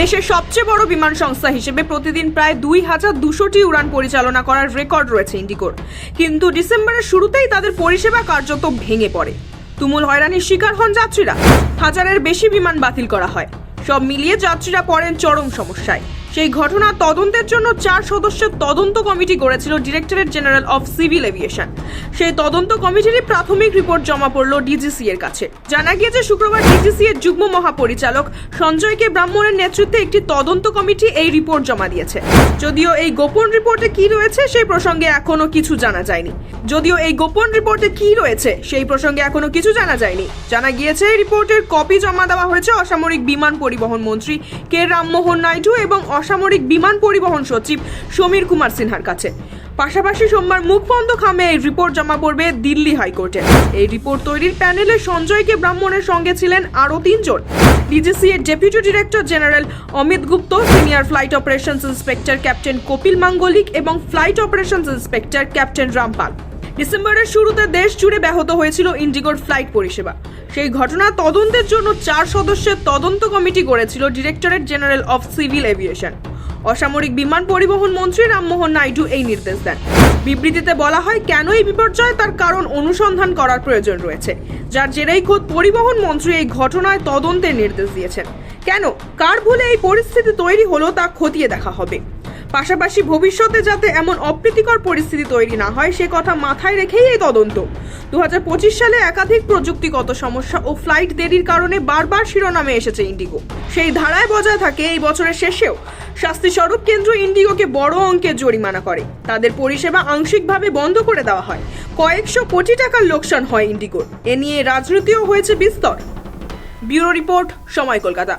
দেশের সবচেয়ে বড় বিমান সংস্থা হিসেবে প্রতিদিন প্রায় দুই হাজার দুশোটি উড়ান পরিচালনা করার রেকর্ড রয়েছে ইন্ডিগোর। কিন্তু ডিসেম্বরের শুরুতেই তাদের পরিষেবা কার্যত ভেঙে পড়ে। তুমুল হয়রানির শিকার হন যাত্রীরা। হাজারের বেশি বিমান বাতিল করা হয়। সব মিলিয়ে যাত্রীরা পড়েন চরম সমস্যায়। সেই ঘটনা তদন্তের জন্য চার সদস্যের তদন্ত committee গড়েছিল, directorate general of civil aviation. সেই তদন্ত কমিটিরই প্রাথমিক রিপোর্ট জমা পড়ল ডিজিসি এর কাছে। জানা গিয়েছে, শুক্রবার ডিজিসি এর যুগ্ম মহাপরিচালক সঞ্জয় কে ব্রাহ্মণের নেতৃত্বে একটি তদন্ত কমিটি এই রিপোর্ট জমা দিয়েছে। যদিও এই গোপন রিপোর্টে কি রয়েছে সেই প্রসঙ্গে এখনও কিছু জানা যায়নি। যদিও এই গোপন রিপোর্টে কি রয়েছে সেই প্রসঙ্গে এখনও কিছু জানা যায়নি। জানা গিয়েছে রিপোর্টের কপি জমা দেওয়া হয়েছে অসামরিক বিমান পরিবহন মন্ত্রী কে রামমোহন নাইডু এবং অসামরিক বিমান পরিবহন সচিব সমীর কুমার সিনহার কাছে। পাশাপাশি সোমবার মুখ বন্ধ খামে এই রিপোর্ট জমা পড়বে দিল্লি হাইকোর্টে। এই রিপোর্ট তৈরির প্যানেলে সঞ্জয় কে ব্রাহ্মণের সঙ্গে ছিলেন আরও তিনজন। ডিজিসি এর deputy director general Amit Gupta, senior flight operations inspector captain Kapil Manglik এবং flight operations inspector captain Rampal. ডিসেম্বরের শুরুতে দেশ জুড়ে ব্যাহত হয়েছিল ইন্ডিগোর ফ্লাইট পরিষেবা। সেই ঘটনা তদন্তের জন্য চার সদস্যের তদন্ত committee গড়েছিল directorate general of civil aviation. অসামরিক বিমান পরিবহন মন্ত্রী রামমোহন নাইডু এই নির্দেশ দেন। বিবৃতিতে বলা হয়, কেন এই বিপর্যয়? তার কারণ অনুসন্ধান করার প্রয়োজন রয়েছে, যার জেরেই খোদ পরিবহন মন্ত্রী এই ঘটনায় তদন্তের নির্দেশ দিয়েছেন। কেন? কার ভুলে এই পরিস্থিতি তৈরি হলো তা খতিয়ে দেখা হবে? পাশাপাশি ভবিষ্যতে যাতে এমন অপ্রীতিকর পরিস্থিতি তৈরি না হয়, সে কথা মাথায় রেখেই এই তদন্ত। দু হাজার পঁচিশ সালে একাধিক প্রযুক্তিগত সমস্যা ও ফ্লাইট দেরির কারণে বারবার শিরোনামে এসেছে ইন্ডিগো। সেই ধারায় বজায় থাকে এই বছরের শেষেও। শাস্তিস্বরূপ কেন্দ্র ইন্ডিগোকে বড় অঙ্কের জরিমানা করে। তাদের পরিষেবা আংশিকভাবে বন্ধ করে দেওয়া হয়। কয়েকশো কোটি টাকার লোকসান হয় ইন্ডিগোর। এ নিয়ে রাজনীতিও হয়েছে বিস্তর। ব্যুরো রিপোর্ট, সময় কলকাতা।